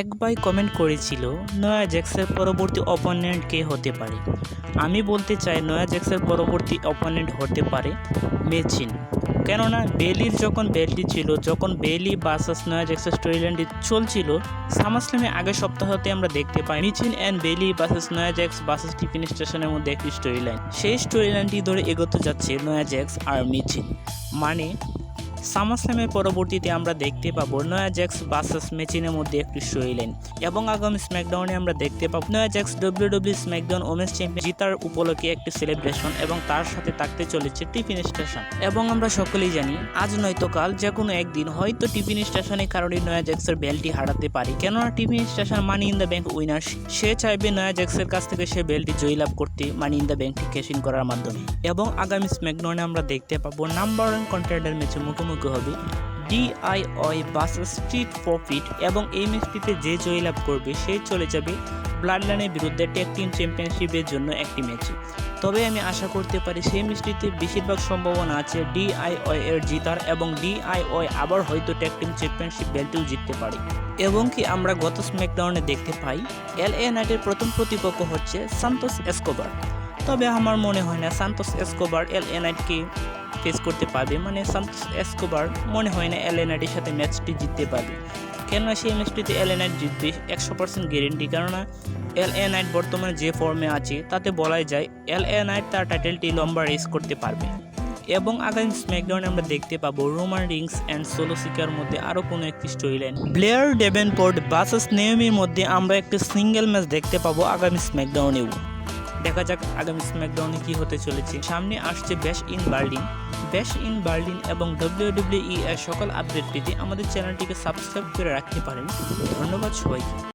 এক ভাই কমেন্ট করেছিল, নয়া জ্যাক্সের পরবর্তী অপোনেন্ট কে হতে পারে? আমি বলতে চাই, নয়া জ্যাক্সের পরবর্তী অপোনেন্ট হতে পারে মেচিন কেননা, বেলির যখন বেলটি ছিল, যখন বেলি বাসাস নয়া জ্যাক্সের স্টোরিল্যান্ডটি চলছিল সামাসলামে আগের সপ্তাহতে আমরা দেখতে পাই মিচিন অ্যান্ড বেলি বাসাস নয়া জ্যাক্স বাসাস টিফিন স্টেশনের মধ্যে একটি স্টোরি লাইন সেই স্টোরি লাইনটি ধরে এগোতে যাচ্ছে নয়া জ্যাক্স আর মিচিন মানে সামাসলামের পরবর্তীতে আমরা দেখতে পাবো নয়া জ্যাক্স বাসাস মেচিনের মধ্যে একটি লাইন এবং আগামী স্ম্যাকডাউনে আমরা দেখতে পাবো Nia Jax W W SmackDown women's champion জিতার উপলক্ষে একটি সেলিব্রেশন এবং তার সাথে থাকতে চলেছে টিফিন স্টেশন। এবং আমরা সকলেই জানি, আজ নয়তো কাল যে কোনো একদিন হয়তো টিফিন স্টেশনের কারণে নয়া জ্যাক্সের বেলটি হারাতে পারে। কেননা Tiffany Stratton money in the bank winner, সে চাইবে নয়া জ্যাক্সের কাছ থেকে সে বেলটি জয়লাভ করতে মানি ইন দ্য ব্যাংকটি ক্যাশ করার মাধ্যমে। এবং আগামী স্ম্যাকডাউনে আমরা দেখতে পাবো নাম্বার ওয়ান কন্টেন্ডার ম্যাচে মুখোমুখি হবে। ডিআইওয়াই বাসার স্ট্রিট প্রফিট এবং এই ম্যাচটিতে যে জয়লাভ করবে, সে চলে যাবে ব্লাড লাইনের বিরুদ্ধে ট্যাগ টিম চ্যাম্পিয়নশিপের জন্য একটি ম্যাচে তবে আমি আশা করতে পারি সেই ম্যাচটিতে বেশিরভাগ সম্ভাবনা আছে ডিআইওয়াই এর জিতার এবং ডিআইওয়াই আবার হয়তো ট্যাগ টিম চ্যাম্পিয়নশিপ বেল্টও জিততে পারে। এবং কি আমরা গত স্ম্যাকডাউনে দেখতে পাই এল এ নাইটের প্রথম প্রতিপক্ষ হচ্ছে সান্তোস এসকোবার তবে আমার মনে হয় না সান্তোস এসকোবার এল এ নাইটকে ফেস করতে পারবে। মানে সান্তোস এসকোবার, মনে হয় না এল এ নাইটের সাথে ম্যাচটি জিততে পারবে। কেননা সেই ম্যাচটিতে এল এ নাইট জিতবে একশো পার্সেন্ট গ্যারেন্টি কেননা এল এ নাইট বর্তমানে যে ফর্মে আছে, তাতে বলাই যায় এল এ নাইট তার টাইটেলটি লম্বা রেস করতে পারবে। এবং আগামী স্ম্যাকডাউনে আমরা দেখতে পাবো Roman Reigns and Solo seeker মধ্যে আরও কোনো একটি story line Blair Davenport versus নেওমির মধ্যে আমরা একটি সিঙ্গেল ম্যাচ দেখতে পাবো আগামী স্ম্যাকডাউনেও দেখা যাক আগামী স্ম্যাকডাউনে কি হতে চলেছে। সামনে আসছে Bash in Berlin Bash in Berlin এবং ডব্লিউডব্লিউই এর সকল আপডেট পেতে আমাদের চ্যানেলটিকে সাবস্ক্রাইব করে রাখতে পারেন। ধন্যবাদ সবাইকে।